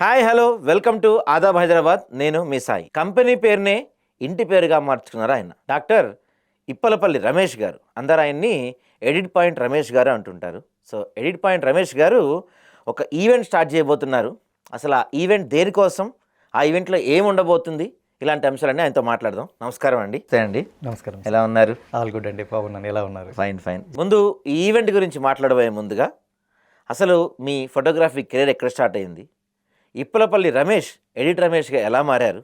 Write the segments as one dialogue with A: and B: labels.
A: Hi hello. Welcome to Aadab Hyderabad. నేను మీ Sai. Company పేరునే ఇంటి పేరుగా మార్చుకున్నారు ఆయన. డాక్టర్ ఇప్పలపల్లి రమేష్ గారు. అందరు ఆయన్ని ఎడిట్ పాయింట్ రమేష్ గారు అంటుంటారు. సో ఎడిట్ పాయింట్ రమేష్ గారు ఒక ఈవెంట్ స్టార్ట్ చేయబోతున్నారు. అసలు ఆ ఈవెంట్ దేనికోసం ఆ ఈవెంట్లో ఏం ఉండబోతుంది ఇలాంటి అంశాలన్నీ ఆయనతో మాట్లాడదాం. నమస్కారం అండి. సరే అండి.
B: నమస్కారం
A: ఎలా ఉన్నారు?
B: ఆల్ గుడ్ అండి. బాగున్నాను. ఎలా ఉన్నారు?
A: Fine fine. ముందు ఈ ఈవెంట్ గురించి మాట్లాడబోయే ముందుగా అసలు మీ ఫోటోగ్రఫీ కెరీర్ ఎక్కడ స్టార్ట్ అయింది? ఇప్పలపల్లి రమేష్ ఎడిట్ రమేష్గా ఎలా మారారు?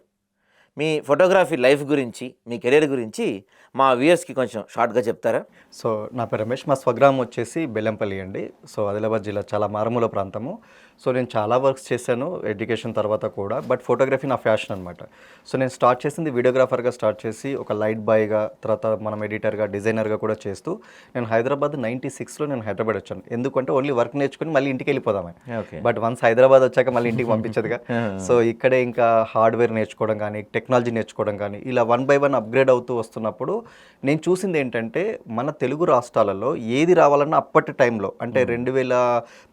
A: మీ ఫోటోగ్రఫీ లైఫ్ గురించి మీ కెరీర్ గురించి మా వ్యూయర్స్కి కొంచెం షార్ట్గా చెప్తారా?
B: సో నా పేరు రమేష్ మా స్వగ్రామం వచ్చేసి బెల్లంపల్లి అండి. సో ఆదిలాబాద్ జిల్లా చాలా మారుమూల ప్రాంతము. సో నేను చాలా వర్క్స్ చేశాను ఎడ్యుకేషన్ తర్వాత కూడా బట్ ఫోటోగ్రఫీ నా ఫ్యాషన్ అనమాట సో నేను స్టార్ట్ చేసింది వీడియోగ్రాఫర్గా స్టార్ట్ చేసి ఒక లైట్ బాయ్గా తర్వాత మనం ఎడిటర్గా డిజైనర్గా కూడా చేస్తూ నేను హైదరాబాద్ నైంటీ సిక్స్లో నేను హైదరాబాద్ వచ్చాను. ఎందుకంటే ఓన్లీ వర్క్ నేర్చుకుని మళ్ళీ ఇంటికి వెళ్ళిపోదామని
A: ఓకే.
B: బట్ వన్స్ హైదరాబాద్ వచ్చాక మళ్ళీ ఇంటికి పంపించదుగా. సో ఇక్కడే ఇంకా హార్డ్వేర్ నేర్చుకోవడం కానీ టెక్నాలజీ నేర్చుకోవడం కానీ ఇలా వన్ బై వన్ అప్గ్రేడ్ అవుతూ వస్తున్నప్పుడు నేను చూసింది ఏంటంటే మన తెలుగు రాష్ట్రాలలో ఏది రావాలన్నా అప్పటి టైంలో అంటే రెండు వేల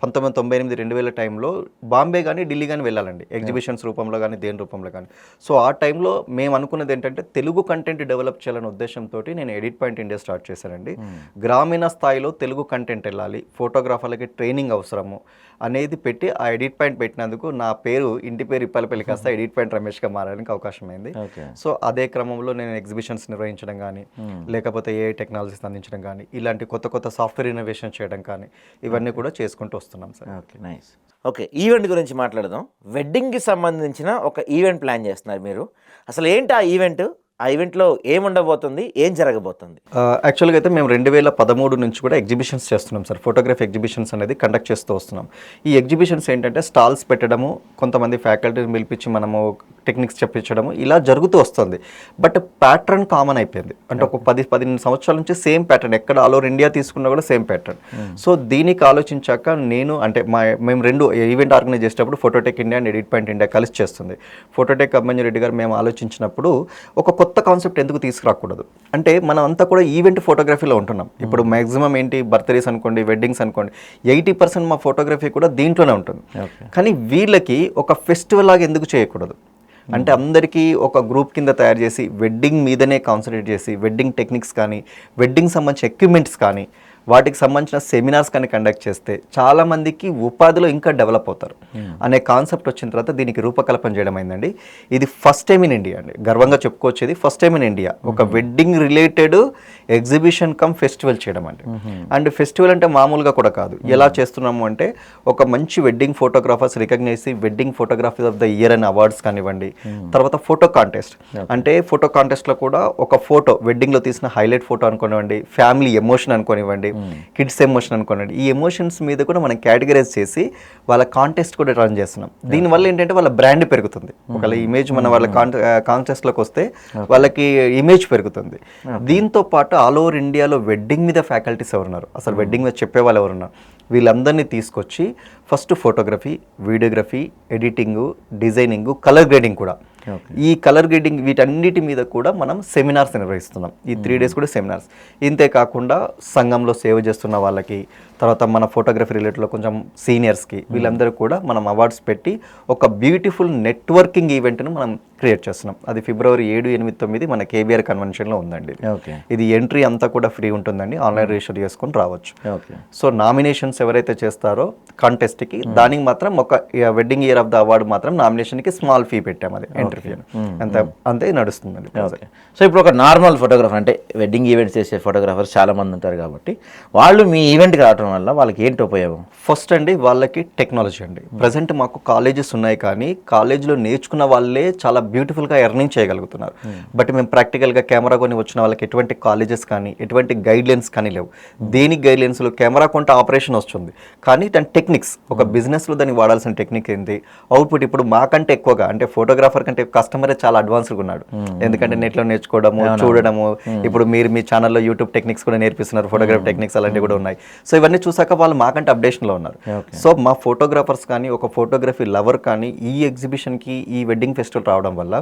B: పంతొమ్మిది తొంభై ఎనిమిది రెండు వేల టైంలో బాంబే కానీ ఢిల్లీ కానీ వెళ్ళాలండి. ఎగ్జిబిషన్స్ రూపంలో కానీ దేని రూపంలో కానీ. సో ఆ టైంలో మేము అనుకున్నది ఏంటంటే తెలుగు కంటెంట్ డెవలప్ చేయాలనే ఉద్దేశంతో నేను ఎడిట్ పాయింట్ ఇండియా స్టార్ట్ చేశానండి. గ్రామీణ స్థాయిలో తెలుగు కంటెంట్ వెళ్ళాలి. ఫోటోగ్రాఫర్లకి ట్రైనింగ్ అవసరము అనేది పెట్టి ఆ ఎడిట్ పాయింట్ పెట్టినందుకు నా పేరు ఇంటి పేరు ఇప్పలపల్లి కాస్త ఎడిట్ పాయింట్ రమేష్గా మారడానికి అవకాశం అయింది సో అదే క్రమంలో నేను ఎగ్జిబిషన్స్ నిర్వహించడం కానీ లేకపోతే ఏ టెక్నాలజీస్ అందించడం కానీ ఇలాంటి కొత్త కొత్త సాఫ్ట్వేర్ ఇన్నోవేషన్ చేయడం కానీ ఇవన్నీ కూడా చేసుకుంటూ వస్తున్నాం sir.
A: Okay. Nice. Okay event గురించి మాట్లాడదాం. వెడ్డింగ్కి సంబంధించిన ఒక ఈవెంట్ ప్లాన్ చేస్తున్నారు మీరు. అసలు ఏంటి ఆ ఈవెంట్? ఆ ఈవెంట్లో ఏం ఉండబోతుంది? ఏం జరగబోతుంది?
B: యాక్చువల్గా అయితే మేము రెండు వేల పదమూడు నుంచి కూడా ఎగ్జిబిషన్స్ చేస్తున్నాం సార్. ఫోటోగ్రఫీ ఎగ్జిబిషన్స్ అనేది కండక్ట్ చేస్తూ వస్తున్నాం. ఈ ఎగ్జిబిషన్స్ ఏంటంటే స్టాల్స్ పెట్టడము కొంతమంది ఫ్యాకల్టీని పిలిపించి మనము టెక్నిక్స్ చెప్పించడము ఇలా జరుగుతూ వస్తుంది. బట్ ప్యాటర్న్ కామన్ అయిపోయింది. అంటే ఒక పది పదిహేను సంవత్సరాల నుంచి సేమ్ ప్యాటర్న్ ఎక్కడ ఆల్ ఓవర్ ఇండియా తీసుకున్నా కూడా సేమ్ ప్యాటర్న్. సో దీనికి ఆలోచించాక నేను అంటే మా మేము రెండు ఈవెంట్ ఆర్గనైజ్ చేసేటప్పుడు Phototech India and Edit Point India కలిసి చేస్తుంది. ఫోటోటెక్ అభిమన్యు రెడ్డి గారు మేము ఆలోచించినప్పుడు ఒక కొత్త కాన్సెప్ట్ ఎందుకు తీసుకురాకూడదు? అంటే మనం అంతా కూడా ఈవెంట్ ఫోటోగ్రఫీలో ఉంటున్నాం. ఇప్పుడు మాక్సిమం ఏంటి? బర్త్డేస్ అనుకోండి వెడ్డింగ్స్ అనుకోండి ఎయిటీ పర్సెంట్ మా ఫోటోగ్రఫీ కూడా దీంట్లోనే ఉంటుంది. కానీ వీళ్ళకి ఒక ఫెస్టివల్ లాగా ఎందుకు చేయకూడదు? Hmm. అంటే అందరికీ ఒక గ్రూప్ కింద తయారు చేసి వెడ్డింగ్ మీదనే కాన్సన్ట్రేట్ చేసి వెడ్డింగ్ టెక్నిక్స్ కానీ వెడ్డింగ్ సంబంధించిన ఎక్విప్మెంట్స్ కానీ వాటికి సంబంధించిన సెమినార్స్ కానీ కండక్ట్ చేస్తే చాలా మందికి ఉపాధిలో ఇంకా డెవలప్ అవుతారు. అనే కాన్సెప్ట్ వచ్చిన తర్వాత దీనికి రూపకల్పన చేయడం అయిందండి. ఇది ఫస్ట్ టైం ఇన్ ఇండియా అండి. గర్వంగా చెప్పుకోవచ్చేది ఫస్ట్ టైం ఇన్ ఇండియా ఒక wedding related exhibition cum festival చేయడం అండి. అండ్ ఫెస్టివల్ అంటే మామూలుగా కూడా కాదు. ఎలా చేస్తున్నాము అంటే ఒక మంచి wedding photographers recognise wedding photography of the year అనే అవార్డ్స్ కానివ్వండి. తర్వాత ఫోటో కాంటెస్ట్ అంటే ఫోటో కాంటెస్ట్లో కూడా ఒక ఫోటో వెడ్డింగ్లో తీసిన హైలైట్ ఫోటో అనుకోనివ్వండి. ఫ్యామిలీ ఎమోషన్ అనుకోనివ్వండి. కిడ్స్ ఎమోషన్ అనుకోనివ్వండి ఈ ఎమోషన్స్ మీద కూడా మనం కేటగరైజ్ చేసి వాళ్ళ కాంటెస్ట్ కూడా రన్ చేస్తున్నాం. దీనివల్ల ఏంటంటే వాళ్ళ బ్రాండ్ పెరుగుతుంది. ఒకవేళ ఇమేజ్ మన వాళ్ళ కాంటెస్ట్లోకి వస్తే వాళ్ళకి ఇమేజ్ పెరుగుతుంది. దీంతో పాటు ఆల్ ఓవర్ ఇండియాలో వెడ్డింగ్ మీద ఫ్యాకల్టీస్ ఎవరున్నారు? అసలు వెడ్డింగ్ మీద చెప్పే వాళ్ళు ఎవరున్నారు? వీళ్ళందరినీ తీసుకొచ్చి first photography videography editing designing colour grading కూడా. ఈ కలర్ గ్రేడింగ్ వీటన్నిటి మీద కూడా మనం సెమినార్స్ నిర్వహిస్తున్నాం. ఈ త్రీ డేస్ కూడా సెమినార్స్. ఇంతే కాకుండా సంఘంలో సేవ చేస్తున్న వాళ్ళకి తర్వాత మన ఫోటోగ్రఫీ రిలేటెడ్లో కొంచెం సీనియర్స్కి వీళ్ళందరూ కూడా మనం అవార్డ్స్ పెట్టి ఒక బ్యూటిఫుల్ నెట్వర్కింగ్ ఈవెంట్ను మనం క్రియేట్ చేస్తున్నాం. అది ఫిబ్రవరి ఏడు ఎనిమిది తొమ్మిది మన కేబీఆర్ కన్వెన్షన్లో ఉందండి.
A: ఓకే.
B: ఇది ఎంట్రీ అంతా కూడా ఫ్రీ ఉంటుందండి. ఆన్లైన్ రిజిస్టర్ చేసుకొని రావచ్చు.
A: ఓకే.
B: సో నామినేషన్స్ ఎవరైతే చేస్తారో కాంటెస్ట్కి దానికి మాత్రం ఒక wedding year of the award మాత్రం నామినేషన్కి స్మాల్ ఫీ పెట్టాం అది ఎంట్రీ ఫీ అంత అంతే నడుస్తుందండి
A: ఓకే. సో ఇప్పుడు ఒక నార్మల్ ఫోటోగ్రాఫర్ అంటే వెడ్డింగ్ ఈవెంట్స్ చేసే ఫోటోగ్రాఫర్స్ చాలా మంది ఉంటారు కాబట్టి వాళ్ళు మీ ఈవెంట్కి రావడం వల్ల వాళ్ళకి ఏంటి ఉపయోగం?
B: ఫస్ట్ అండి వాళ్ళకి టెక్నాలజీ అండి. ప్రజెంట్ మాకు కాలేజెస్ ఉన్నాయి కానీ కాలేజ్లో నేర్చుకున్న వాళ్ళే చాలా బ్యూటిఫుల్గా ఎర్నింగ్ చేయగలుగుతున్నారు. బట్ మేము ప్రాక్టికల్గా కెమెరా కొని వచ్చిన వాళ్ళకి ఎటువంటి కాలేజెస్ కానీ ఎటువంటి గైడ్లైన్స్ కానీ లేవు. దేనికి గైడ్లైన్స్లో కెమెరా కొంటే ఆపరేషన్ వస్తుంది. కానీ దాని టెక్నిక్స్ ఒక బిజినెస్లో దానికి వాడాల్సిన టెక్నిక్ ఏంటి అవుట్పుట్ ఇప్పుడు మాకంటే ఎక్కువగా అంటే ఫోటోగ్రాఫర్ కంటే కస్టమరే చాలా అడ్వాన్స్గా ఉన్నాడు ఎందుకంటే నెట్లో నేర్చుకోవడము చూడడము ఇప్పుడు మీరు మీ ఛానల్లో యూట్యూబ్ టెక్నిక్స్ కూడా నేర్పిస్తున్నారు ఫోటోగ్రఫీ టెక్నిక్స్ అలాంటివి కూడా ఉన్నాయి. సో ఇవన్నీ చూసాక వాళ్ళు మాకంటే అప్డేషన్లో ఉన్నారు. సో మా ఫోటోగ్రాఫర్స్ కానీ ఒక ఫోటోగ్రఫీ లవర్ కానీ ఈ ఎగ్జిబిషన్కి ఈ వెడ్డింగ్ ఫెస్టివల్ రావడం వల్ల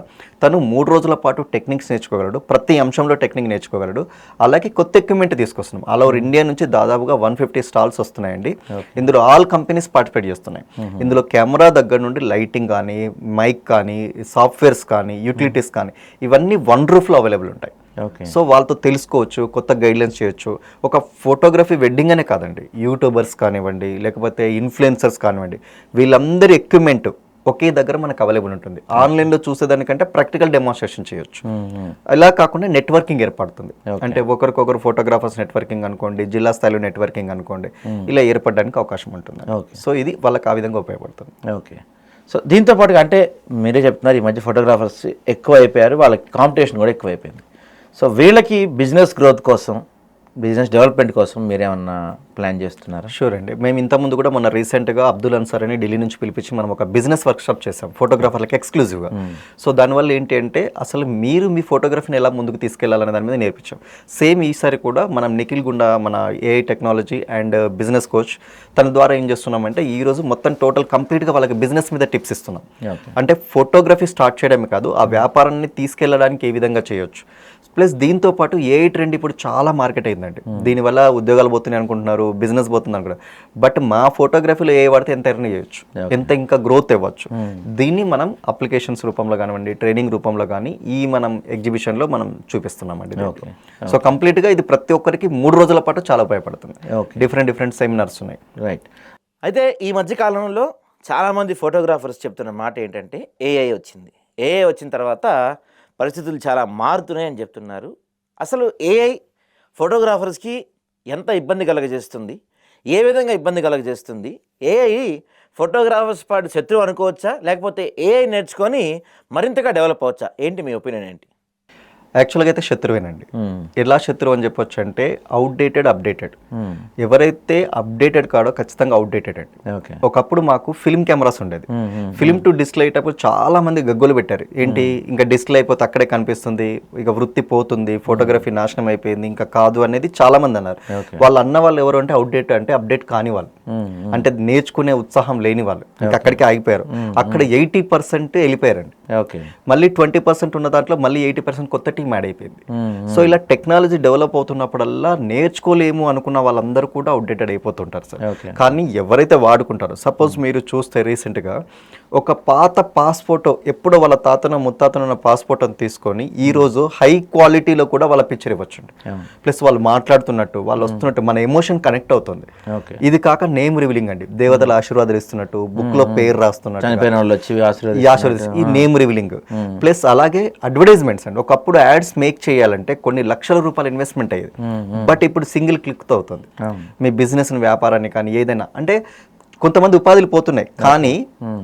B: తను మూడు రోజుల పాటు టెక్నిక్స్ నేర్చుకోగలడు ప్రతి అంశంలో టెక్నిక్ నేర్చుకోగలడు. అలాగే కొత్త ఎక్విప్మెంట్ తీసుకొస్తున్నాం. ఆల్ ఓవర్ ఇండియా నుంచి దాదాపుగా వన్ ఫిఫ్టీ స్టాల్స్ వస్తున్నాయండి. ఇందులో ఆల్ కంపెనీస్ పార్టిసిపేట్ చేస్తున్నాయి. ఇందులో కెమెరా దగ్గర నుండి లైటింగ్ కానీ మైక్ కానీ సాఫ్ట్వేర్స్ కానీ యూటిలిటీస్ కానీ ఇవన్నీ వన్ రూఫ్లో అవైలబుల్ ఉంటాయి.
A: ఓకే.
B: సో వాళ్ళతో తెలుసుకోవచ్చు కొత్త గైడ్లైన్స్ చేయొచ్చు. ఒక ఫోటోగ్రఫీ వెడ్డింగ్ అనే కాదండి. యూట్యూబర్స్ కానివ్వండి లేకపోతే ఇన్ఫ్లుయెన్సర్స్ కానివ్వండి వీళ్ళందరి ఎక్విప్మెంట్ ఒకే దగ్గర మనకు అవైలబుల్ ఉంటుంది. ఆన్లైన్లో చూసేదానికంటే ప్రాక్టికల్ డెమాన్స్ట్రేషన్ చేయొచ్చు. అలా కాకుండా నెట్వర్కింగ్ ఏర్పడుతుంది. అంటే ఒకరికొకరు ఫోటోగ్రాఫర్స్ నెట్వర్కింగ్ అనుకోండి జిల్లా స్థాయిలో నెట్వర్కింగ్ అనుకోండి ఇలా ఏర్పడడానికి అవకాశం ఉంటుంది. సో ఇది వాళ్ళకి ఆ విధంగా ఉపయోగపడుతుంది.
A: ఓకే సో దీంతో పాటుగా అంటే మీరే చెప్తున్నారు ఈ మధ్య ఫోటోగ్రాఫర్స్ ఎక్కువ అయిపోయారు వాళ్ళకి కాంపిటీషన్ కూడా ఎక్కువ అయిపోయింది సో వీళ్ళకి బిజినెస్ గ్రోత్ కోసం బిజినెస్ డెవలప్మెంట్ కోసం మీరేమన్నా ప్లాన్ చేస్తున్నారా?
B: షూర్ అండి. మేము ఇంతకుముందు కూడా మొన్న రీసెంట్గా అబ్దుల్ అన్సార్ అని ఢిల్లీ నుంచి పిలిపించి మనం ఒక బిజినెస్ వర్క్షాప్ చేసాం ఫోటోగ్రాఫర్లకి ఎక్స్క్లూజివ్గా సో దానివల్ల ఏంటి అంటే అసలు మీరు మీ ఫోటోగ్రఫీని ఎలా ముందుకు తీసుకెళ్ళాలనే దాని మీద నేర్పించాం. సేమ్ ఈసారి కూడా మనం నిఖిల్ గుండా మన AI technology and business coach తన ద్వారా ఏం చేస్తున్నామంటే ఈ రోజు మొత్తం టోటల్ కంప్లీట్గా వాళ్ళకి బిజినెస్ మీద టిప్స్ ఇస్తున్నాం. అంటే ఫోటోగ్రఫీ స్టార్ట్ చేయడమే కాదు ఆ వ్యాపారాన్ని తీసుకెళ్ళడానికి ఏ విధంగా చేయొచ్చు. ప్లస్ దీంతో పాటు ఏ ట్రెండ్ ఇప్పుడు చాలా మార్కెట్ అయిందండి. దీనివల్ల ఉద్యోగాలు పోతున్నాయి అనుకుంటున్నారు బిజినెస్ పోతుంది అనుకుంటారు బట్ మా ఫోటోగ్రఫీలో ఏ వాడితే ఎంత ఎర్న్ చేయొచ్చు? ఎంత ఇంకా గ్రోత్ ఇవ్వచ్చు? దీన్ని మనం అప్లికేషన్స్ రూపంలో కానివ్వండి ట్రైనింగ్ రూపంలో కానీ ఈ మనం ఎగ్జిబిషన్లో మనం చూపిస్తున్నామండి. సో కంప్లీట్గా ఇది ప్రతి ఒక్కరికి మూడు రోజుల పాటు చాలా ఉపయోగపడుతుంది. డిఫరెంట్ డిఫరెంట్ సెమినార్స్ ఉన్నాయి.
A: రైట్ అయితే ఈ మధ్య కాలంలో చాలామంది ఫోటోగ్రాఫర్స్ చెప్తున్న మాట ఏంటంటే ఏఐ వచ్చింది. ఏఐ వచ్చిన తర్వాత పరిస్థితులు చాలా మారుతున్నాయని చెప్తున్నారు. అసలు ఏఐ ఫోటోగ్రాఫర్స్కి ఎంత ఇబ్బంది కలగజేస్తుంది? ఏ విధంగా ఇబ్బంది కలగజేస్తుంది? ఏఐ ఫోటోగ్రాఫర్స్ పాటు శత్రువు అనుకోవచ్చా? లేకపోతే ఏఐ నేర్చుకొని మరింతగా డెవలప్ అవచ్చా ఏంటి మీ ఒపీనియన్ ఏంటి?
B: యాక్చువల్గా అయితే శత్రువేనండి. ఎలా శత్రువు అని చెప్పొచ్చు అంటే అవుట్డేటెడ్ అప్డేటెడ్ ఎవరైతే అప్డేటెడ్ కాడో ఖచ్చితంగా అవుట్డేటెడ్ అండి.
A: ఓకే
B: ఒకప్పుడు మాకు ఫిల్మ్ కెమెరాస్ ఉండేది. ఫిల్మ్ టు డిస్ప్లే అయ్యేటప్పుడు చాలా మంది గగ్గులు పెట్టారు. ఏంటి? ఇంకా డిస్ప్లే అయిపోతే అక్కడే కనిపిస్తుంది ఇక వృత్తి పోతుంది ఫోటోగ్రఫీ నాశనం అయిపోయింది ఇంకా కాదు అనేది చాలా మంది అన్నారు. వాళ్ళు అన్న వాళ్ళు ఎవరు అంటే అవుట్డేట్ అంటే అప్డేట్ కాని వాళ్ళు. అంటే నేర్చుకునే ఉత్సాహం లేని వాళ్ళు. ఇంకా అక్కడికి ఆగిపోయారు. అక్కడ ఎయిటీ పర్సెంట్ వెళ్ళిపోయారండి. మళ్ళీ ట్వంటీ పర్సెంట్ ఉన్న దాంట్లో మళ్ళీ ఎయిటీ పర్సెంట్ కొత్త టీం యాడ్ అయిపోయింది. సో ఇలా టెక్నాలజీ డెవలప్ అవుతున్నప్పుడల్లా నేర్చుకోలేము అనుకున్న వాళ్ళందరూ కూడా అవుట్డేటెడ్ అయిపోతుంటారు సార్. కానీ ఎవరైతే వాడుకుంటారో సపోజ్ మీరు చూస్తే రీసెంట్గా ఒక పాత పాస్పోర్ట్ ఎప్పుడో వాళ్ళ తాతను ముత్తాతను ఉన్న పాస్పోర్ట్ అని తీసుకొని ఈ రోజు హై క్వాలిటీలో కూడా వాళ్ళ పిక్చర్ ఇవ్వచ్చండి. ప్లస్ వాళ్ళు మాట్లాడుతున్నట్టు వాళ్ళు వస్తున్నట్టు మన ఎమోషన్ కనెక్ట్ అవుతుంది. ఇది కాక నేమ్ రివీలింగ్ అండి. దేవతల ఆశీర్వాదాలు ఇస్తున్నట్టు బుక్లో పేరు రాస్తున్నట్టు ఈ నేమ్ రివీలింగ్ ప్లస్ అలాగే అడ్వర్టైజ్మెంట్స్ అండి. ఒకప్పుడు యాడ్స్ మేక్ చేయాలంటే కొన్ని లక్షల రూపాయల ఇన్వెస్ట్మెంట్ అయ్యేది. బట్ ఇప్పుడు సింగిల్ క్లిక్తో అవుతుంది. మీ బిజినెస్ వ్యాపారాన్ని కానీ ఏదైనా అంటే కొంతమంది ఉపాధులు పోతున్నాయి. కానీ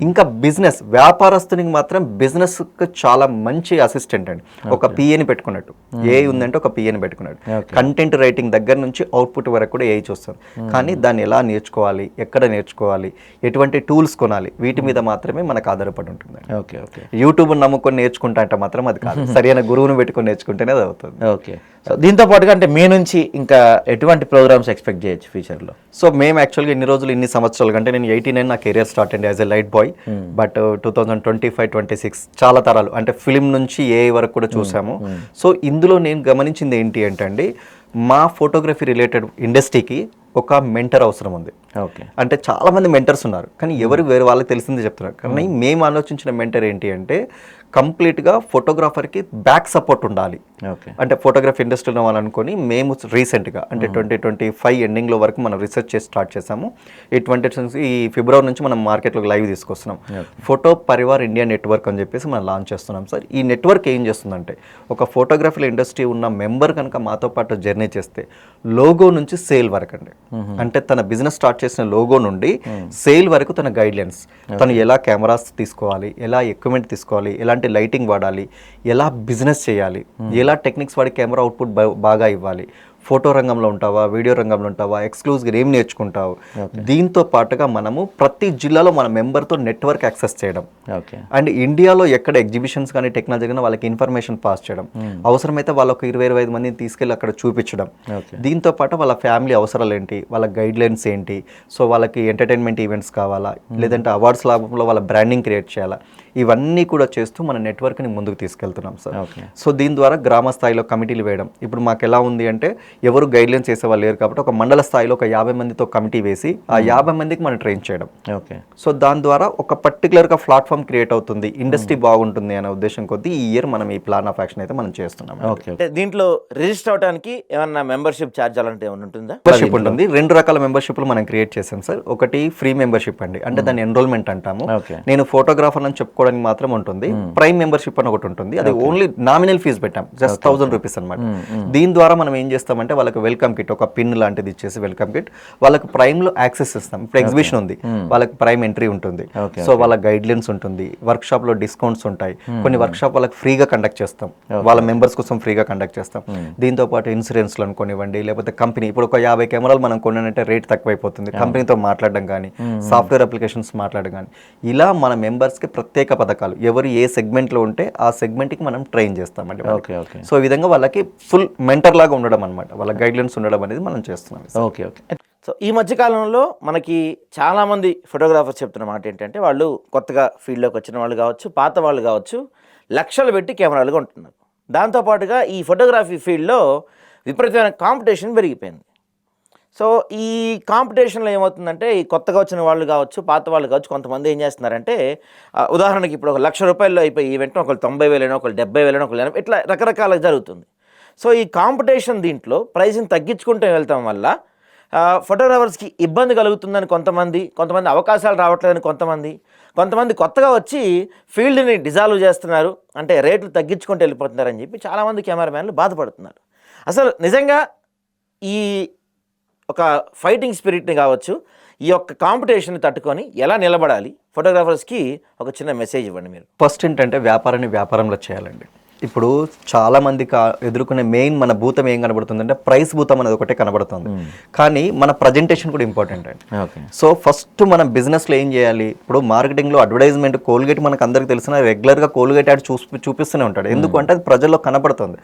B: ఇంకా బిజినెస్ వ్యాపారస్తునికి మాత్రం బిజినెస్ చాలా మంచి అసిస్టెంట్ అండి. ఒక పిఏని పెట్టుకున్నట్టు. ఏ ఉందంటే ఒక పిఏని పెట్టుకున్నాడు. కంటెంట్ రైటింగ్ దగ్గర నుంచి అవుట్పుట్ వరకు కూడా ఏ చూస్తారు కానీ దాన్ని ఎలా నేర్చుకోవాలి ఎక్కడ నేర్చుకోవాలి ఎటువంటి టూల్స్ కొనాలి వీటి మీద మాత్రమే మనకు ఆధారపడి ఉంటుంది
A: ఓకే ఓకే.
B: యూట్యూబ్ నమ్ముకొని నేర్చుకుంటా అంటే మాత్రం అది కాదు. సరైన గురువుని పెట్టుకొని నేర్చుకుంటేనే అది అవుతుంది.
A: ఓకే. సో దీంతో పాటుగా అంటే మీ నుంచి ఇంకా ఎటువంటి ప్రోగ్రామ్స్ ఎక్స్పెక్ట్ చేయొచ్చు ఫ్యూచర్లో
B: సో మేము యాక్చువల్గా ఇన్ని రోజులు ఇన్ని సంవత్సరాలు అంటే నేను ఎయిటీ నైన్ నా కెరియర్ స్టార్ట్ అండి as a light boy but two thousand twenty five twenty six చాలా తరాలు. అంటే ఫిలిం నుంచి ఏ వరకు కూడా చూసాము. సో ఇందులో నేను గమనించింది ఏంటి అంటే అండి మా ఫోటోగ్రఫీ రిలేటెడ్ ఇండస్ట్రీకి ఒక మెంటర్ అవసరం ఉంది.
A: ఓకే
B: అంటే చాలా మంది మెంటర్స్ ఉన్నారు. కానీ ఎవరు వేరే వాళ్ళకి తెలిసింది చెప్తున్నారు. కానీ మేము ఆలోచించిన మెంటర్ ఏంటి అంటే కంప్లీట్గా ఫోటోగ్రాఫర్కి బ్యాక్ సపోర్ట్ ఉండాలి.
A: ఓకే.
B: అంటే ఫోటోగ్రఫీ ఇండస్ట్రీలో అనుకొని మేము రీసెంట్గా అంటే ట్వంటీ ట్వంటీ ఫైవ్ ఎండింగ్లో వరకు మనం రీసెర్చ్ చేసి స్టార్ట్ చేసాము. ఈ ట్వంటీ ఈ ఫిబ్రవరి నుంచి మనం మార్కెట్లోకి లైవ్ తీసుకొస్తున్నాం. ఫోటో పరివార్ ఇండియా నెట్వర్క్ అని చెప్పేసి మనం లాంచ్ చేస్తున్నాం సార్. ఈ నెట్వర్క్ ఏం చేస్తుందంటే ఒక ఫోటోగ్రఫీ ఇండస్ట్రీ ఉన్న మెంబర్ కనుక మాతో పాటు జర్నీ చేస్తే లోగో నుంచి సేల్ వరకు అండి. అంటే తన బిజినెస్ స్టార్ట్ చేసిన లోగో నుండి సేల్ వరకు తన గైడ్లైన్స్. తను ఎలా కెమెరాస్ తీసుకోవాలి ఎలా ఎక్విప్మెంట్ తీసుకోవాలి ఎలాంటి లైటింగ్ వాడాలి? ఎలా బిజినెస్ చేయాలి? ఎలా టెక్నిక్స్ వాడి కెమెరా అవుట్పుట్ బాగా ఇవ్వాలి? ఫోటో రంగంలో ఉంటావా వీడియో రంగంలో ఉంటావా ఎక్స్క్లూజివ్గా ఏం నేర్చుకుంటావు? దీంతో పాటుగా మనము ప్రతి జిల్లాలో మన మెంబర్తో నెట్వర్క్ యాక్సెస్ చేయడం.
A: ఓకే.
B: అండ్ ఇండియాలో ఎక్కడ ఎగ్జిబిషన్స్ కానీ టెక్నాలజీ కానీ వాళ్ళకి ఇన్ఫర్మేషన్ పాస్ చేయడం. అవసరమైతే వాళ్ళకు ఇరవై ఇరవై ఐదు మందిని తీసుకెళ్ళి అక్కడ చూపించడం. దీంతో పాటు వాళ్ళ ఫ్యామిలీ అవసరాలు ఏంటి వాళ్ళ గైడ్ లైన్స్ ఏంటి సో వాళ్ళకి ఎంటర్టైన్మెంట్ ఈవెంట్స్ కావాలా లేదంటే అవార్డ్స్ లాభంలో వాళ్ళ బ్రాండింగ్ క్రియేట్ చేయాలా ఇవన్నీ కూడా చేస్తూ మన నెట్వర్క్ని ముందుకు తీసుకెళ్తున్నాం సార్. సో దీని ద్వారా గ్రామ స్థాయిలో కమిటీలు వేయడం. ఇప్పుడు మాకు ఎలా ఉంది అంటే ఎవరు గైడ్లైన్స్ చేసే వాళ్ళు లేరు కాబట్టి ఒక మండల స్థాయిలో ఒక యాభై మందితో కమిటీ వేసి ఆ యాభై మందికి మనం ట్రైన్ చేయడం.
A: ఓకే.
B: సో దాని ద్వారా ఒక పర్టికులర్గా ప్లాట్ఫామ్ క్రియేట్ అవుతుంది ఇండస్ట్రీ బాగుంటుంది అనే ఉద్దేశం కొద్దీ ఈ ఇయర్ మనం ఈ ప్లాన్ ఆఫ్ యాక్షన్ అయితే మనం చేస్తున్నాం.
A: ఓకే అంటే దీంట్లో రిజిస్టర్ అవడానికి ఏమన్నా మెంబర్షిప్ ఛార్జ్ అలాంటి ఏమైనా ఉంటుందా?
B: మెంబర్షిప్ ఉంటుంది. రెండు రకాల మెంబర్షిప్లు మనం క్రియేట్ చేసాం సార్. ఒకటి ఫ్రీ మెంబర్షిప్ అండి. అంటే దాన్ని ఎన్రోల్మెంట్ అంటాము. నేను ఫోటోగ్రాఫర్ అని చెప్పుకోవడానికి మాత్రం ఉంటుంది. ప్రైమ్ మెంబర్షిప్ అని ఒకటి ఉంటుంది. అది ఓన్లీ నామినల్ ఫీజు పెట్టాం. జస్ట్ థౌసండ్ రూపీస్ అనమాట దీని ద్వారా మనం ఏం చేస్తామంటే వాళ్ళకి వెల్కమ్ కిట్ ఒక పిన్ లాంటిది ఇచ్చేసి వెల్కమ్ కిట్. వాళ్ళకి ప్రైమ్లో యాక్సెస్ ఇస్తాం ఇప్పుడు ఎగ్జిబిషన్ ఉంది. వాళ్ళకి ప్రైమ్ ఎంట్రీ ఉంటుంది. సో వాళ్ళ గైడ్ లైన్స్ ఉంటుంది. వర్క్ షాప్లో డిస్కౌంట్స్ ఉంటాయి. కొన్ని వర్క్ షాప్ వాళ్ళకి ఫ్రీగా కండక్ట్ చేస్తాం. వాళ్ళ మెంబర్స్ కోసం ఫ్రీగా కండక్ట్ చేస్తాం. దీంతో పాటు ఇన్సూరెన్స్లు అనుకోనివ్వండి లేకపోతే కంపెనీ ఇప్పుడు ఒక యాభై కెమెరాలు మనం కొన్నానంటే రేట్ తక్కువైపోతుంది. కంపెనీతో మాట్లాడడం కానీ సాఫ్ట్వేర్ అప్లికేషన్స్ మాట్లాడడం కానీ. ఇలా మన మెంబర్స్కి ప్రత్యేక పథకాలు. ఎవరు ఏ segment లో ఉంటే ఆ segment కి మనం ట్రైన్ చేస్తామండి సో ఈ విధంగా వాళ్ళకి ఫుల్ మెంటర్ లాగా ఉండడం అనమాట వాళ్ళ గైడ్లైన్స్ ఉండడం అనేది మనం చేస్తున్నాం.
A: Okay okay. సో ఈ మధ్య కాలంలో మనకి చాలామంది ఫోటోగ్రాఫర్స్ చెప్తున్న మాట ఏంటంటే వాళ్ళు కొత్తగా ఫీల్డ్లోకి వచ్చిన వాళ్ళు కావచ్చు పాత వాళ్ళు కావచ్చు లక్షలు పెట్టి కెమెరాలుగా ఉంటున్నారు దాంతోపాటుగా ఈ ఫోటోగ్రఫీ ఫీల్డ్లో విపరీతమైన కాంపిటీషన్ పెరిగిపోయింది. సో ఈ కాంపిటీషన్లో ఏమవుతుందంటే ఈ కొత్తగా వచ్చిన వాళ్ళు కావచ్చు పాత వాళ్ళు కావచ్చు కొంతమంది ఏం చేస్తున్నారంటే ఉదాహరణకి ఇప్పుడు ఒక లక్ష రూపాయల్లో అయిపోయి ఈవెంట్ ఒకళ్ళు తొంభై వేలైనా ఒకళ్ళు డెబ్బై వేలైనా ఒకళ్ళు ఇట్లా రకరకాల జరుగుతుంది. సో ఈ కాంపిటీషన్ దీంట్లో ప్రైజ్ని తగ్గించుకుంటూ వెళ్తాం వల్ల ఫోటోగ్రాఫర్స్కి ఇబ్బంది కలుగుతుందని కొంతమంది కొంతమంది అవకాశాలు రావట్లేదని కొంతమంది కొంతమంది కొత్తగా వచ్చి ఫీల్డ్ని డిజాల్వ్ చేస్తున్నారు అంటే రేట్లు తగ్గించుకుంటూ వెళ్ళిపోతున్నారని చెప్పి చాలామంది కెమెరామ్యాన్లు బాధపడుతున్నారు. అసలు నిజంగా ఈ ఒక ఫైటింగ్ స్పిరిట్ని కావచ్చు ఈ యొక్క కాంపిటీషన్ని తట్టుకొని ఎలా నిలబడాలి? ఫోటోగ్రాఫర్స్కి ఒక చిన్న మెసేజ్ ఇవ్వండి మీరు.
B: ఫస్ట్ ఏంటంటే వ్యాపారాన్ని వ్యాపారంలో చేయాలండి. ఇప్పుడు చాలా మంది కా ఎదుర్కొనే మెయిన్ మన భూతం ఏం కనబడుతుందంటే ప్రైస్ భూతం అనేది ఒకటే కనబడుతుంది. కానీ మన ప్రజెంటేషన్ కూడా ఇంపార్టెంట్ అండి. సో ఫస్ట్ మనం బిజినెస్లో ఏం చేయాలి? ఇప్పుడు మార్కెటింగ్లో అడ్వర్టైజ్మెంట్ కోల్గేట్ మనకు అందరికి తెలిసిన రెగ్యులర్గా కోల్గేట్ యాడ్ చూపి చూపిస్తూనే ఉంటాడు. ఎందుకంటే అది ప్రజల్లో కనబడుతుంది.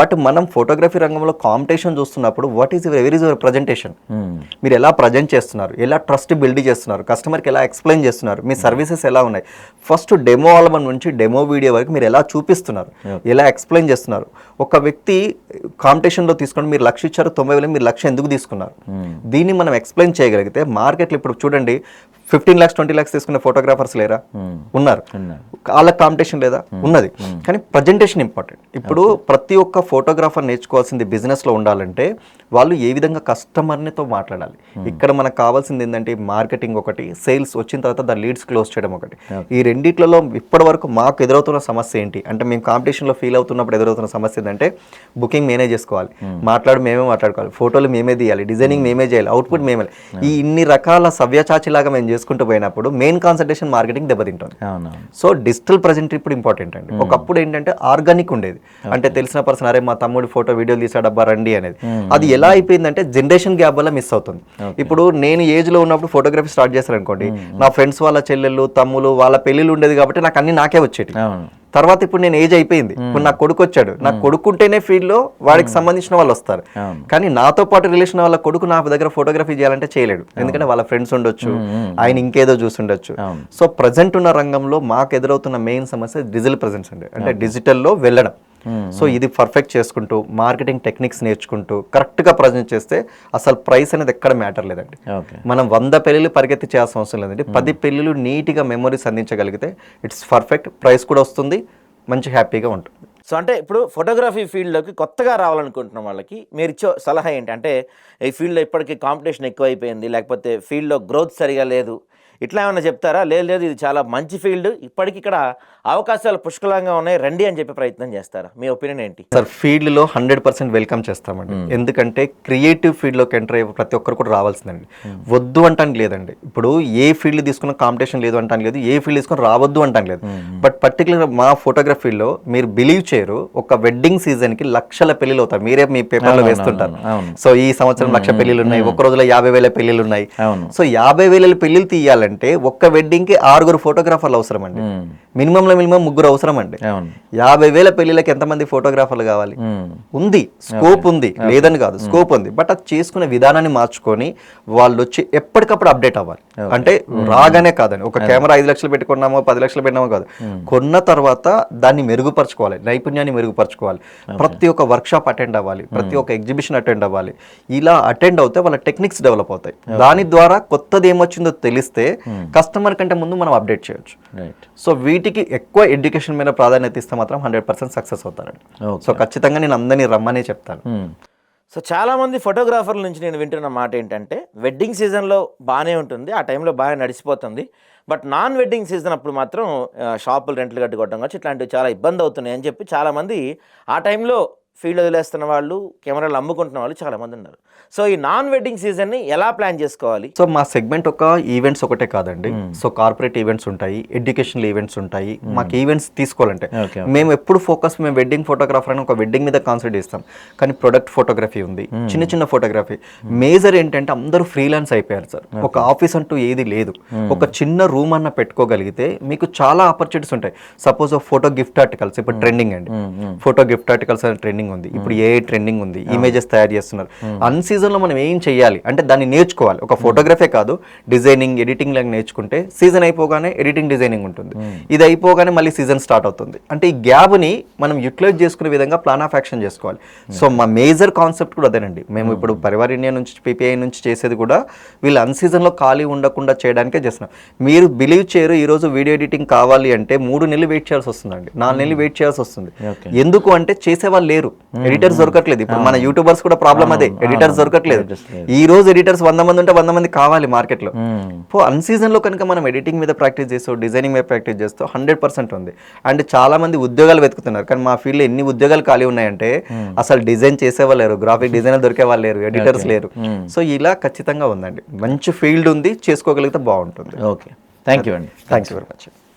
B: బట్ మనం ఫోటోగ్రఫీ రంగంలో కాంపిటీషన్ చూస్తున్నప్పుడు what is ever is your presentation మీరు ఎలా ప్రజెంట్ చేస్తున్నారు? ఎలా ట్రస్ట్ బిల్డ్ చేస్తున్నారు? కస్టమర్కి ఎలా ఎక్స్ప్లెయిన్ చేస్తున్నారు? మీ సర్వీసెస్ ఎలా ఉన్నాయి? ఫస్ట్ డెమో ఆల్బమ్ నుంచి డెమో వీడియో వరకు మీరు ఎలా చూపిస్తున్నారు? ఎలా ఎక్స్ప్లెయిన్ చేస్తున్నారు. ఒక వ్యక్తి కాంపిటీషన్లో తీసుకొని మీరు లక్ష ఇచ్చారు తొంభై వేలు మీరు లక్ష ఎందుకు తీసుకున్నారు? దీన్ని మనం ఎక్స్ప్లెయిన్ చేయగలిగితే మార్కెట్లో ఇప్పుడు చూడండి ఫిఫ్టీన్ ల్యాక్స్ ట్వంటీ ల్యాక్స్ తీసుకునే ఫోటోగ్రాఫర్స్ లేరా? ఉన్నారు. వాళ్ళకి కాంపిటీషన్ లేదా? ఉన్నది. కానీ ప్రజెంటేషన్ ఇంపార్టెంట్ ఇప్పుడు ప్రతి ఒక్క ఫోటోగ్రాఫర్ నేర్చుకోవాల్సింది బిజినెస్లో ఉండాలంటే వాళ్ళు ఏ విధంగా కస్టమర్నితో మాట్లాడాలి. ఇక్కడ మనకు కావాల్సింది ఏంటంటే మార్కెటింగ్ ఒకటి సేల్స్ వచ్చిన తర్వాత దాని లీడ్స్ క్లోజ్ చేయడం ఒకటి. ఈ రెండిట్లలో ఇప్పటి వరకు మాకు ఎదురవుతున్న సమస్య ఏంటి? అంటే మేము కాంపిటీషన్లో ఫీల్ అవుతున్నప్పుడు ఎదురవుతున్న సమస్య ఏంటంటే బుకింగ్ మేనే చేసుకోవాలి. మాట్లాడు మేమే మాట్లాడుకోవాలి. ఫోటోలు మేమే తీయాలి. డిజైనింగ్ మేమే చేయాలి. అవుట్పుట్ మేమే. ఈ ఇన్ని రకాల సవ్యచాచిలాగా మేము చేసుకుంటూ పోయినప్పుడు మెయిన్ కాన్సన్ట్రేషన్ మార్కెటింగ్ దెబ్బతింటుంది. సో డిజిటల్ ప్రజెంట్ ఇప్పుడు ఇంపార్టెంట్ అండి. ఒకప్పుడు ఏంటంటే ఆర్గానిక్ ఉండేది. అంటే తెలిసిన పర్సన్ అరే మా తమ్ముడు ఫోటో వీడియో తీసాడబ్బా రండి అనేది. అది ఎలా అయిపోయిందంటే జనరేషన్ గ్యాప్ వల్ల మిస్ అవుతుంది. ఇప్పుడు నేను ఏజ్లో ఉన్నప్పుడు ఫోటోగ్రఫీ స్టార్ట్ చేశాను అనుకోండి నా ఫ్రెండ్స్ వాళ్ళ చెల్లెళ్ళు తమ్ములు వాళ్ళ పెళ్ళిళ్ళు ఉండేది కాబట్టి నాకు అన్ని నాకే వచ్చేటి తర్వాత ఇప్పుడు నేను ఏజ్ అయిపోయింది. ఇప్పుడు నా కొడుకు వచ్చాడు నా కొడుకుంటేనే ఫీల్డ్లో వాడికి సంబంధించిన వాళ్ళు వస్తారు. కానీ నాతో పాటు రిలేషన్ వాళ్ళ కొడుకు నా దగ్గర ఫోటోగ్రఫీ చేయాలంటే చేయలేడు. ఎందుకంటే వాళ్ళ ఫ్రెండ్స్ ఉండొచ్చు. ఆయన ఇంకేదో చూసుండొచ్చు. సో ప్రజెంట్ ఉన్న రంగంలో మాకు ఎదురవుతున్న మెయిన్ సమస్య డిజిటల్ ప్రజెన్స్ అండి. అంటే డిజిటల్లో వెళ్ళడం. సో ఇది పర్ఫెక్ట్ చేసుకుంటూ మార్కెటింగ్ టెక్నిక్స్ నేర్చుకుంటూ కరెక్ట్గా ప్రజెంట్ చేస్తే అసలు ప్రైస్ అనేది ఎక్కడ మ్యాటర్ లేదండి.
A: ఓకే
B: మనం వంద పెళ్ళిళ్ళు పరిగెత్తి చేయాల్సిన అవసరం లేదండి. పది పెళ్ళిళ్ళు నీట్గా మెమరీస్ అందించగలిగితే ఇట్స్ పర్ఫెక్ట్ ప్రైస్ కూడా వస్తుంది మంచి హ్యాపీగా ఉంటుంది.
A: సో అంటే ఇప్పుడు ఫోటోగ్రఫీ ఫీల్డ్లోకి కొత్తగా రావాలనుకుంటున్న వాళ్ళకి మీరు ఇచ్చే సలహా ఏంటి? అంటే ఈ ఫీల్డ్లో ఇప్పటికీ కాంపిటీషన్ ఎక్కువైపోయింది లేకపోతే ఫీల్డ్లో గ్రోత్ సరిగా లేదు ఇట్లా ఏమైనా చెప్తారా? లేదు లేదు ఇది చాలా మంచి ఫీల్డ్. ఇప్పటికి ఇక్కడ అవకాశాలు పుష్కలంగా ఉన్నాయి. రండి అని చెప్పే ప్రయత్నం చేస్తారా? మీ ఒపీనియన్ ఏంటి?
B: సార్ ఫీల్డ్లో హండ్రెడ్ పర్సెంట్ వెల్కమ్ చేస్తామండి. ఎందుకంటే క్రియేటివ్ ఫీల్డ్లోకి ఎంటర్ అయ్యే ప్రతి ఒక్కరు కూడా రావాల్సిందండి. వద్దు అంటానికి లేదండి. ఇప్పుడు ఏ ఫీల్డ్ తీసుకున్న కాంపిటీషన్ లేదు అంటానికి లేదు ఏ ఫీల్డ్ తీసుకుని రావద్దు అంటానికి లేదు. బట్ పర్టికులర్ మా ఫోటోగ్రఫీలో మీరు బిలీవ్ చేయరు ఒక వెడ్డింగ్ సీజన్కి లక్షల పెళ్ళిళ్ళు అవుతాయి మీరే మీ పేపర్లో వేస్తుంటారు. సో ఈ సంవత్సరం లక్ష పెళ్ళిళ్ళు ఉన్నాయి ఒక రోజులో యాభై వేల పెళ్ళిళ్ళు ఉన్నాయి. సో యాభై వేల పెళ్ళిళ్ళు తీయాలంటే ఒక్క వెడ్డింగ్కి ఆరుగురు ఫోటోగ్రాఫర్లు అవసరం అండి. మినిమంలో మినిమం ముగ్గురు అవసరం అండి యాభై వేల పెళ్ళిళ్ళకి ఎంతమంది ఫోటోగ్రాఫర్లు కావాలి. ఉంది. స్కోప్ ఉంది. లేదని కాదు. స్కోప్ ఉంది. బట్ అది చేసుకునే విధానాన్ని మార్చుకొని వాళ్ళు వచ్చి ఎప్పటికప్పుడు అప్డేట్ అవ్వాలి. అంటే రాగానే కాదండి. ఒక కెమెరా ఐదు లక్షలు పెట్టుకున్నామో పది లక్షలు పెట్టినామో కాదు. కొన్న తర్వాత దాన్ని మెరుగుపరచుకోవాలి. నైపుణ్యాన్ని మెరుగుపరచుకోవాలి. ప్రతి ఒక్క వర్క్ షాప్ అటెండ్ అవ్వాలి. ప్రతి ఒక్క ఎగ్జిబిషన్ అటెండ్ అవ్వాలి. ఇలా అటెండ్ అవుతే వాళ్ళ టెక్నిక్స్ డెవలప్ అవుతాయి. దాని ద్వారా కొత్తది ఏమొచ్చిందో తెలిస్తే కస్టమర్ కంటే ముందు మనం అప్డేట్ చేయొచ్చు. సో వీటికి ఎక్కువ ఎడ్యుకేషన్ మీద ప్రాధాన్యత ఇస్తే మాత్రం హండ్రెడ్ పర్సెంట్ సక్సెస్ అవుతారండి. సో ఖచ్చితంగా నేను అందరినీ రమ్మనే చెప్తాను.
A: సో చాలామంది ఫోటోగ్రాఫర్ల నుంచి నేను వింటున్న మాట ఏంటంటే వెడ్డింగ్ సీజన్లో బాగానే ఉంటుంది ఆ టైంలో బాగా నడిచిపోతుంది. బట్ నాన్ వెడ్డింగ్ సీజన్ అప్పుడు మాత్రం షాపులు రెంట్లు కట్టుకోవడం కావచ్చు ఇట్లాంటివి చాలా ఇబ్బంది అవుతున్నాయి అని చెప్పి చాలామంది ఆ టైంలో ఫీల్డ్ వదిలేస్తున్న వాళ్ళు కెమెరాలు అమ్ముకుంటున్న వాళ్ళు చాలామంది ఉన్నారు. సో ఈ నాన్ వెడ్డింగ్ సీజన్ని ఎలా ప్లాన్ చేసుకోవాలి?
B: సో మా సెగ్మెంట్ ఒక ఈవెంట్స్ ఒకటే కాదండి. సో కార్పొరేట్ ఈవెంట్స్ ఉంటాయి ఎడ్యుకేషనల్ ఈవెంట్స్ ఉంటాయి మాకు ఈవెంట్స్ తీసుకోవాలంటే. మేము ఎప్పుడు ఫోకస్ మేము వెడ్డింగ్ ఫోటోగ్రాఫర్ అని ఒక వెడ్డింగ్ మీద కాన్సన్ట్రేట్ చేస్తాం. కానీ ప్రొడక్ట్ ఫోటోగ్రఫీ ఉంది చిన్న చిన్న ఫోటోగ్రఫీ. మేజర్ ఏంటంటే అందరూ ఫ్రీలాన్స్ అయిపోయారు సార్. ఒక ఆఫీస్ అంటూ ఏది లేదు. ఒక చిన్న రూమ్ అన్న పెట్టుకోగలిగితే మీకు చాలా ఆపర్చునిటీస్ ఉంటాయి. సపోజ్ ఫోటో గిఫ్ట్ ఆర్టికల్స్ ఇప్పుడు ట్రెండింగ్ అండి. ఫోటో గిఫ్ట్ ఆర్టికల్స్ అనే ట్రెండింగ్ ఉంది. ఇప్పుడు ఏ ట్రెండింగ్ ఉంది. ఇమేజెస్ తయారు చేస్తున్నారు. అన్ సీజన్లో మనం ఏం చేయాలి? అంటే దాన్ని నేర్చుకోవాలి. ఒక ఫోటోగ్రఫీ కాదు డిజైనింగ్ ఎడిటింగ్ లాగా నేర్చుకుంటే సీజన్ అయిపోగానే ఎడిటింగ్ డిజైనింగ్ ఉంటుంది. ఇది అయిపోగానే మళ్ళీ సీజన్ స్టార్ట్ అవుతుంది. అంటే ఈ గ్యాప్ని మనం యూటిలైజ్ చేసుకునే విధంగా ప్లాన్ ఆఫ్ యాక్షన్ చేసుకోవాలి. సో మా మేజర్ కాన్సెప్ట్ కూడా అదేనండి. మేము ఇప్పుడు పరివార్ ఇండియా నుంచి పీపీఐ నుంచి చేసేది కూడా వీళ్ళు అన్ సీజన్లో ఖాళీ ఉండకుండా చేయడానికే చేస్తున్నాం. మీరు బిలీవ్ చేయరు ఈ రోజు వీడియో ఎడిటింగ్ కావాలి అంటే మూడు నెలలు వెయిట్ చేయాల్సి వస్తుందండి. నాలుగు నెలలు వెయిట్ చేయాల్సి వస్తుంది. ఎందుకు అంటే చేసే వాళ్ళు లేరు. ఎడిటర్స్ దొరకట్లేదు. ఇప్పుడు మన యూట్యూబర్స్ కూడా ప్రాబ్లం అదే. ఎడిటర్స్ దొరకట్లేదు. ఈ రోజు ఎడిటర్స్ వంద మంది ఉంటే వంద మంది కావాలి మార్కెట్లో సో అన్ సీజన్లో కనుక మనం ఎడిటింగ్ మీద ప్రాక్టీస్ చేస్తూ డిజైనింగ్ మీద ప్రాక్టీస్ చేస్తూ హండ్రెడ్ పర్సెంట్ ఉంది. అండ్ చాలా మంది ఉద్యోగాలు వెతుకుతున్నారు. కానీ మా ఫీల్డ్లో ఎన్ని ఉద్యోగాలు ఖాళీ ఉన్నాయంటే అసలు డిజైన్ చేసేవాళ్ళు లేరు గ్రాఫిక్ డిజైనర్ దొరికే వాళ్ళు లేరు ఎడిటర్స్ లేరు. సో ఇలా ఖచ్చితంగా ఉందండి. మంచి ఫీల్డ్ ఉంది చేసుకోగలిగితే బాగుంటుంది.
A: ఓకే థ్యాంక్ యూ అండి.
B: Thank you very much